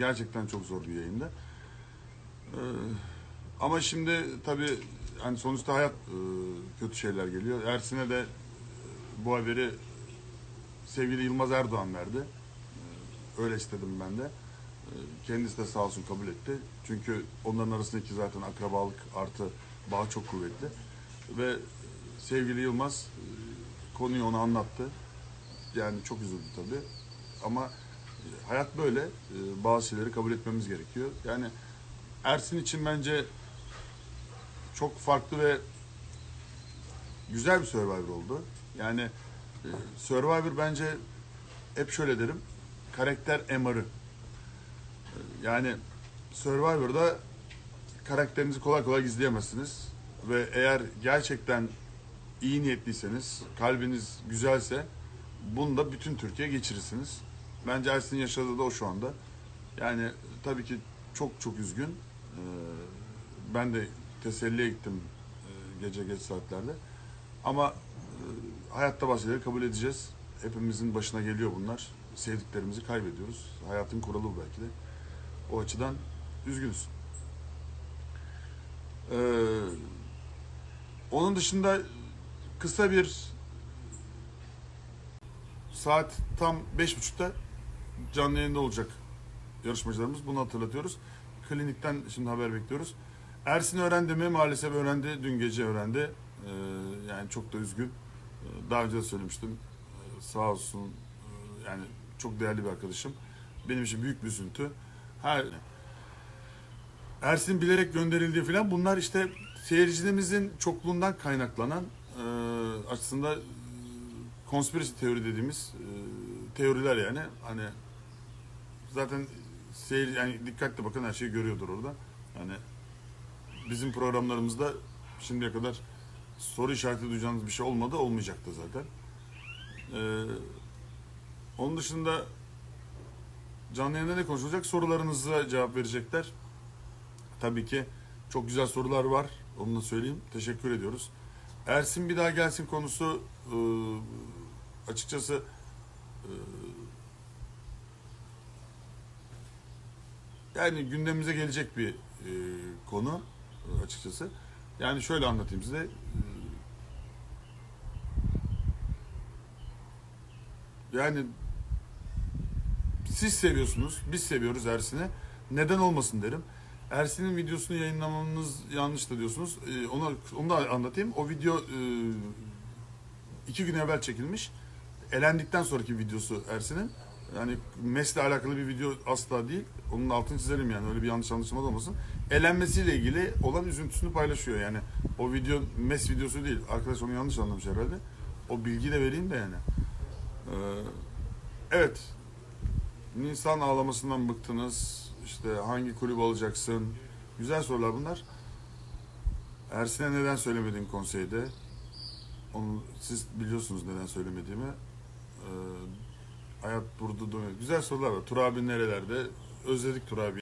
gerçekten çok zor bir yayında. Ee, ama şimdi tabii hani sonuçta hayat e, kötü şeyler geliyor. Ersin'e de e, bu haberi sevgili Yılmaz Erdoğan verdi. Ee, öyle istedim ben de. Ee, kendisi de sağ olsun kabul etti. Çünkü onların arasındaki zaten akrabalık artı bağ çok kuvvetli. Ve sevgili Yılmaz e, konuyu ona anlattı. Yani çok üzüldü tabii. Ama hayat böyle. E, Bazı şeyleri kabul etmemiz gerekiyor. Yani Ersin için bence çok farklı ve güzel bir Survivor oldu. Yani e, Survivor bence hep şöyle derim. Karakter MR'ı. E, Yani Survivor'da karakterinizi kolay kolay gizleyemezsiniz. Ve eğer gerçekten iyi niyetliyseniz, kalbiniz güzelse bunu da bütün Türkiye geçirirsiniz. Bence Ersin'in yaşadığı da o şu anda. Yani tabii ki çok çok üzgün. Ee, ben de teselliye gittim e, gece geç saatlerde. Ama e, hayatta şeyleri kabul edeceğiz. Hepimizin başına geliyor bunlar. Sevdiklerimizi kaybediyoruz. Hayatın kuralı bu belki de. O açıdan üzgünüz. Ee, onun dışında kısa bir saat tam beş buçukta canlı yayında olacak yarışmacılarımız. Bunu hatırlatıyoruz. Klinikten şimdi haber bekliyoruz. Ersin öğrendi mi? Maalesef öğrendi. Dün gece öğrendi. Ee, yani çok da üzgün. Ee, daha önce de söylemiştim. Ee, sağ olsun. Ee, yani çok değerli bir arkadaşım. Benim için büyük bir üzüntü. Her Ersin bilerek gönderildiği falan bunlar işte seyircilerimizin çokluğundan kaynaklanan e, aslında conspiracy teori dediğimiz e, teoriler yani hani zaten seyir yani dikkatli bakın her şeyi görüyordur orada. Yani bizim programlarımızda şimdiye kadar soru işareti duyacağınız bir şey olmadı olmayacak da zaten. E, onun dışında canlı yayında ne konuşulacak? Sorularınıza cevap verecekler. Tabii ki çok güzel sorular var. Onu da söyleyeyim. Teşekkür ediyoruz. Ersin bir daha gelsin konusu e, açıkçası e, yani gündemimize gelecek bir e, konu e, açıkçası. Yani şöyle anlatayım size. E, yani siz seviyorsunuz, biz seviyoruz Ersin'i. Neden olmasın derim. Ersin'in videosunu yayınlamanız yanlış da diyorsunuz. Ee, onu, onu da anlatayım. O video e, iki gün evvel çekilmiş. Elendikten sonraki videosu Ersin'in. Yani MES'le alakalı bir video asla değil. Onun altını çizelim yani. Öyle bir yanlış anlaşılma da olmasın. Elenmesiyle ilgili olan üzüntüsünü paylaşıyor yani. O video MES videosu değil. Arkadaş onu yanlış anlamış herhalde. O bilgiyi de vereyim de yani. Ee, evet. Nisan ağlamasından bıktınız. İşte hangi kulüp alacaksın? Güzel sorular bunlar. Ersin'e neden söylemedin konseyde? Onu siz biliyorsunuz neden söylemediğimi. Ee, hayat burada dönüyor. Güzel sorular var. Tur abi nerelerde? Özledik Tur abi.